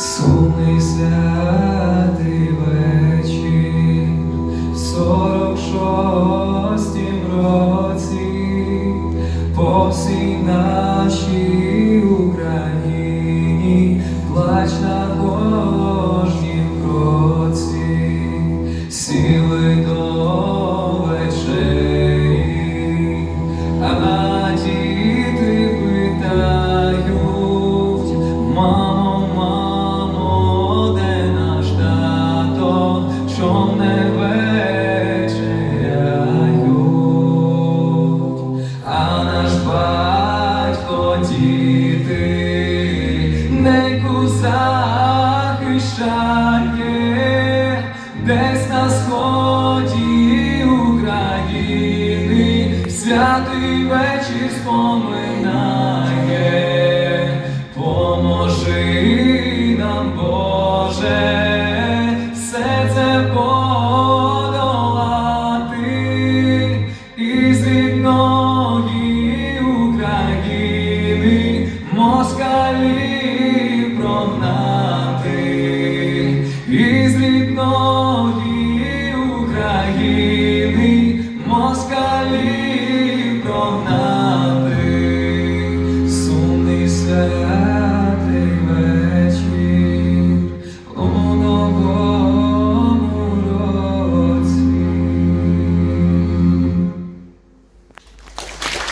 Сумний святий вечір сорок шостім році по всій нашій Україні плач на кожнім кроці, сіли до вечері, чом не вечеряють, а наш батько діти неньку захищає, десь на сході України святий вечір споминає, поможи нам, Боже, Ноги України москалі прогнати із рідної